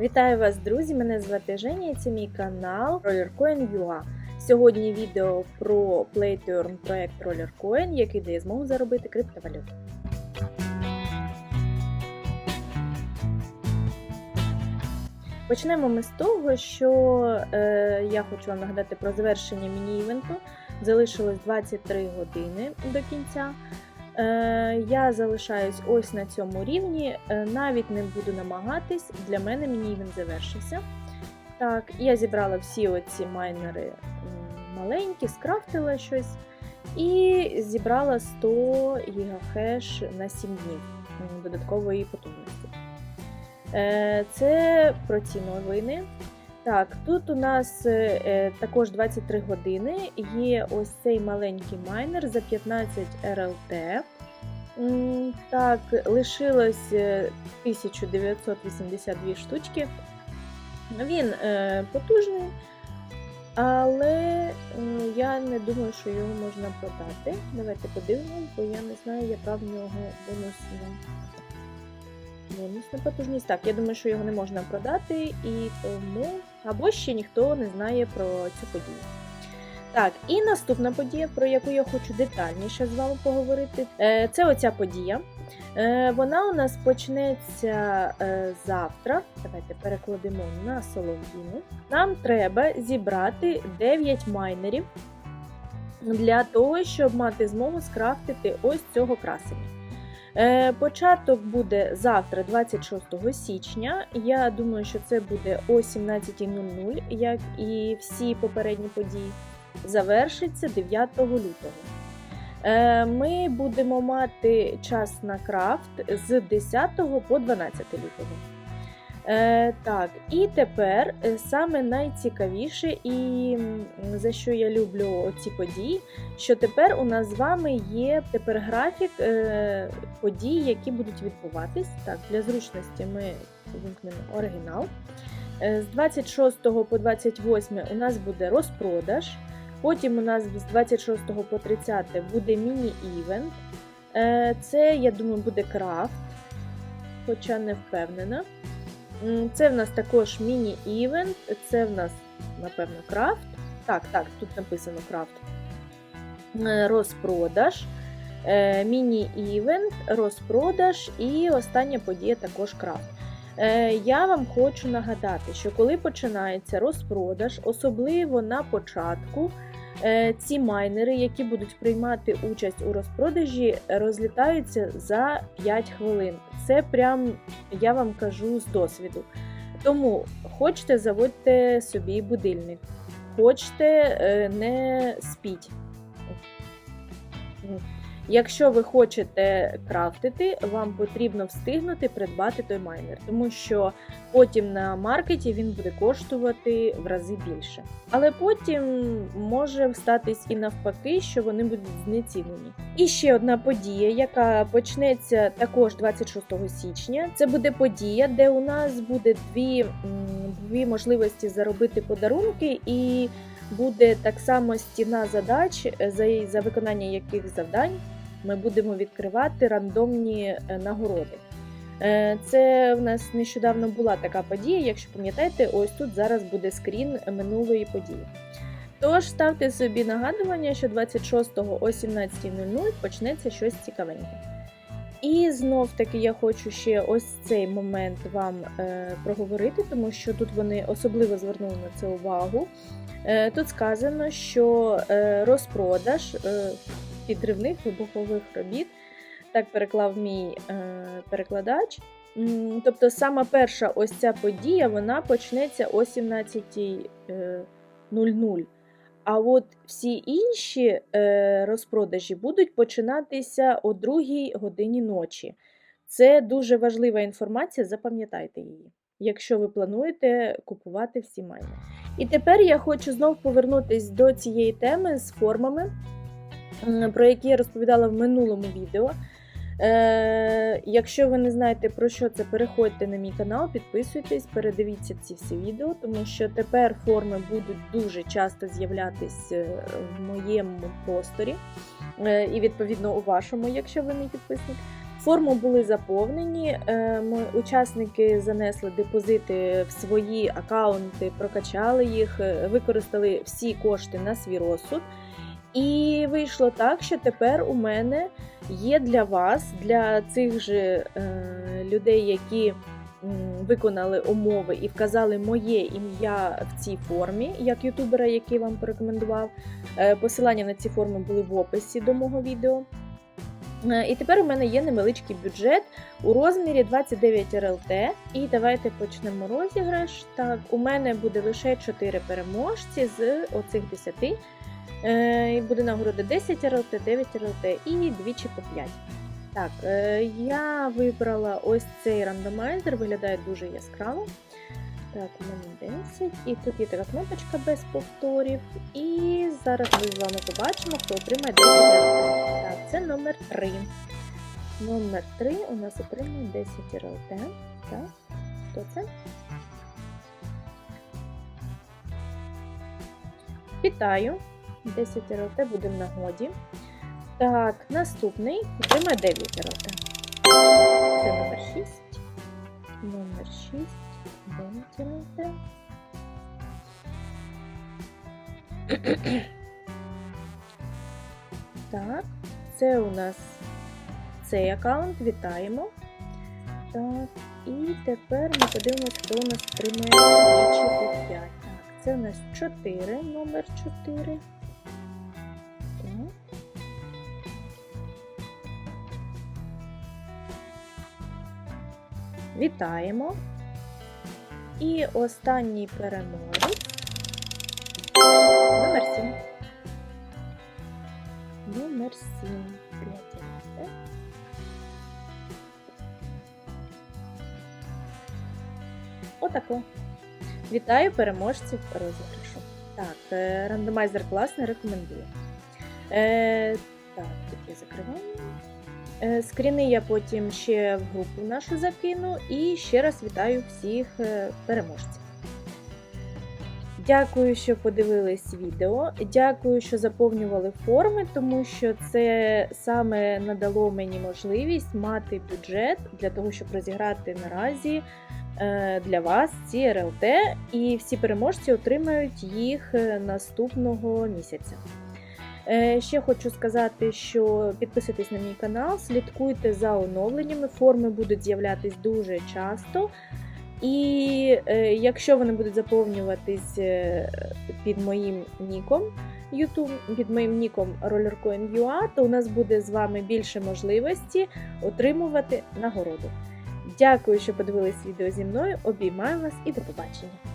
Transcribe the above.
Вітаю вас, друзі! Мене звати Женя це мій канал RollerCoin.ua. Сьогодні відео про PlayTurn проект RollerCoin, який дає змогу заробити криптовалюту. Почнемо ми з того, що е, я хочу вам нагадати про завершення міні-івенту. Залишилось 23 години до кінця. Е, я залишаюсь ось на цьому рівні, е, навіть не буду намагатись, для мене міні-івент завершився. Так, я зібрала всі оці майнери маленькі, скрафтила щось і зібрала 100 гігахеш на 7 днів додаткової потужності. Е, Це про ці новини. Так, тут у нас е, е, також 23 години. Є ось цей маленький майнер за 15 РЛТ. Так, лишилось е, 1982 штучки. Він е, потужний, але е, я не думаю, що його можна продати. Давайте подивимось, бо я не знаю, яка в нього бонусна. Бонусна потужність. Так, я думаю, що його не можна продати, і тому або ще ніхто не знає про цю подію. Так, і наступна подія, про яку я хочу детальніше з вами поговорити, е, це оця подія. Е, Вона у нас почнеться е, завтра. Давайте перекладемо на Солов'їну. Нам треба зібрати 9 майнерів для того, щоб мати змогу скрафтити ось цього красення. Е, Початок буде завтра, 26 січня. Я думаю, що це буде о 17.00, як і всі попередні події. Завершиться 9 лютого. Е, Ми будемо мати час на крафт з 10 по 12 лютого. Е, так, і тепер е, саме найцікавіше, і за що я люблю ці події, що тепер у нас з вами є тепер графік е, подій, які будуть відбуватись. Так, для зручності ми вимкнемо оригінал. Е, з 26 по 28 у нас буде розпродаж. Потім у нас з 26 по 30 буде міні-івент. Е, Це, я думаю, буде крафт, хоча не впевнена. Це в нас також міні-івент, це в нас, напевно, крафт. Так, так, тут написано крафт. Е, Розпродаж, е, міні-івент, розпродаж і остання подія також крафт. Е, Я вам хочу нагадати, що коли починається розпродаж, особливо на початку, ці майнери, які будуть приймати участь у розпродажі, розлітаються за 5 хвилин. Це прям я вам кажу з досвіду. Тому хочете, заводьте собі будильник, хочете, е, не спіть. Якщо ви хочете крафтити, вам потрібно встигнути придбати той майнер, тому що потім на маркеті він буде коштувати в рази більше. Але потім може статись і навпаки, що вони будуть знецінені. І ще одна подія, яка почнеться також 26 січня. Це буде подія, де у нас буде дві, дві можливості заробити подарунки і. Буде так само стіна задач, за, за виконання яких завдань ми будемо відкривати рандомні е, нагороди. Е, Це в нас нещодавно була така подія. Якщо пам'ятаєте, ось тут зараз буде скрін минулої події. Тож ставте собі нагадування, що 26-го о 17.00 почнеться щось цікавеньке. І знов таки я хочу ще ось цей момент вам е, проговорити, тому що тут вони особливо звернули на це увагу. Е, тут сказано, що е, розпродаж е, підривних вибухових робіт, так переклав мій е, перекладач. Тобто, сама перша ось ця подія вона почнеться о 17.00. А от всі інші е, розпродажі будуть починатися о 2 годині ночі. Це дуже важлива інформація, запам'ятайте її, якщо ви плануєте купувати всі майна. І тепер я хочу знов повернутися до цієї теми з формами, про які я розповідала в минулому відео. Е, якщо ви не знаєте про що це, переходьте на мій канал, підписуйтесь, передивіться ці всі відео, тому що тепер форми будуть дуже часто з'являтись е, в моєму просторі, е, і відповідно у вашому, якщо ви мій підписник. Форму були заповнені, е, учасники занесли депозити в свої акаунти, прокачали їх, е, використали всі кошти на свій розсуд. І вийшло так, що тепер у мене є для вас, для цих же е, людей, які виконали умови і вказали моє ім'я в цій формі, як ютубера, який вам порекомендував. Е, Посилання на ці форми були в описі до мого відео. Е, І тепер у мене є невеличкий бюджет у розмірі 29 РЛТ. І давайте почнемо розіграш. Так, у мене буде лише 4 переможці з оцих 10. Е, І буде нагорода 10 РЛТ, 9 РЛТ і двічі по 5. Так, е, я вибрала ось цей рандомайзер, виглядає дуже яскраво. Так, у мене 10. І тут є така кнопочка без повторів. І зараз ми з вами побачимо, хто отримає 10 РЛТ. Так, це номер 3. Номер 3 у нас отримує 10 РЛТ. Так, хто це? Вітаю! 10 РЛТ буде в нагоді. Так, наступний отримає 9 РЛТ. Це номер 6. Номер 6. 9 РЛТ. Так, це у нас цей аккаунт. Вітаємо. Так, і тепер ми подивимося, хто у нас отримає двічі 5. Так, це у нас 4, номер 4. Вітаємо. І останній переможець. Номер 7. Номер 7. П'ять. Отако. Вітаю переможців розіграшу. Так, е, рандомайзер класний, рекомендую. Е, так, тут я закриваю. Е, скріни я потім ще в групу нашу закину. І ще раз вітаю всіх е, переможців. Дякую, що подивились відео. Дякую, що заповнювали форми, тому що це саме надало мені можливість мати бюджет для того, щоб розіграти наразі е, для вас ці РЛТ, і всі переможці отримають їх наступного місяця. Е, Ще хочу сказати, що підписуйтесь на мій канал, слідкуйте за оновленнями, форми будуть з'являтись дуже часто. І е, якщо вони будуть заповнюватись е, під моїм ніком YouTube, під моїм ніком RollerCoin.ua, то у нас буде з вами більше можливості отримувати нагороду. Дякую, що подивились відео зі мною. Обіймаю вас і до побачення!